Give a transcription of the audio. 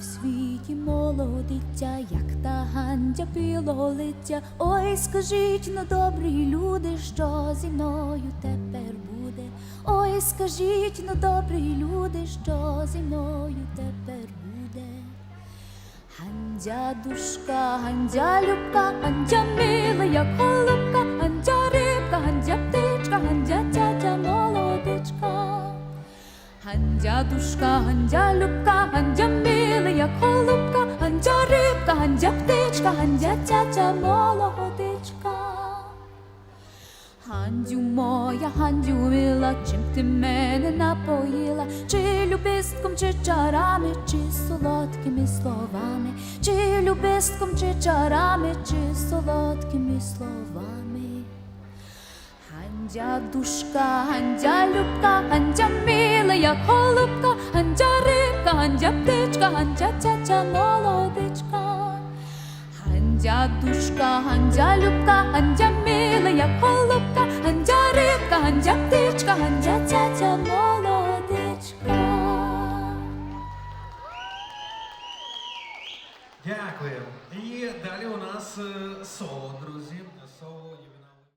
в світі молодиця, як та гандя білолиця. Ой, скажіть, ну добрі люди, що зі мною тепер буде. Ой, скажіть, ну добрі люди, що зі мною тепер буде. Гандя душка, гандя любка, гандя мила, як голубка, гандя рибка, гандя птичка, гандя молодичка. Гандя душка, гандя любка, гандя мила, як голубка, гандя рибка, гандя птичка, гандя тятя молодичка. Гандю моя, гандю мила, чим ти мене напоїла, чи любистком, чи чарами, чи солодкими словами, чи любистком, чи чарами, чи солодкими словами. Гандя душка, гандя любка, гандя птичка, гандя тятя молодичка. Гандя душка, гандя любка, гандя мила, рибка, гандя птичка, молодичка. Дякую. І далі у нас е, соло, друзі. Соло